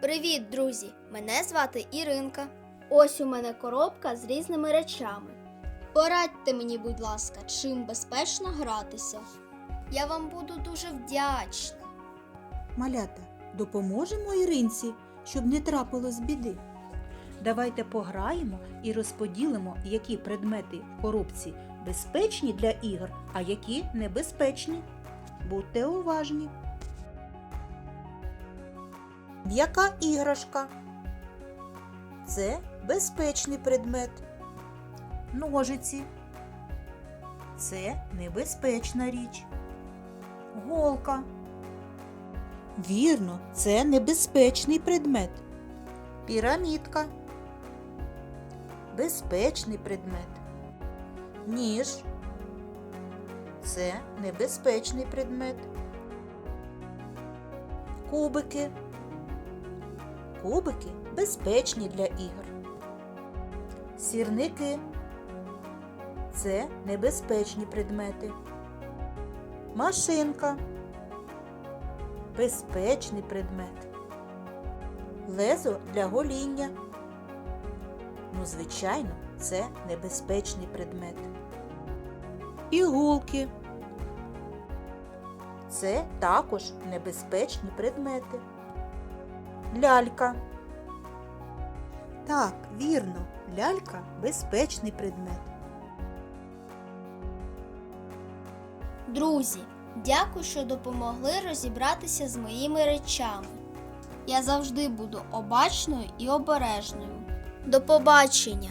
Привіт, друзі! Мене звати Іринка. Ось у мене коробка з різними речами. Порадьте мені, будь ласка, чим безпечно гратися. Я вам буду дуже вдячна. Малята, допоможемо Іринці, щоб не трапилось біди. Давайте пограємо і розподілимо, які предмети в коробці безпечні для ігор, а які небезпечні. Будьте уважні. М'яка іграшка. Це безпечний предмет. Ножиці. Це небезпечна річ. Голка. Вірно, це небезпечний предмет. Пірамідка. Безпечний предмет. Ніж. Це небезпечний предмет. Кубики. Кубики безпечні для ігор. Сірники. Це небезпечні предмети. Машинка безпечний предмет. Лезо для гоління. Ну, звичайно, це небезпечний предмет. Іголки. Це також небезпечні предмети. Лялька. Так, вірно, лялька безпечний предмет. Друзі, дякую, що допомогли розібратися з моїми речами. Я завжди буду обачною і обережною. До побачення!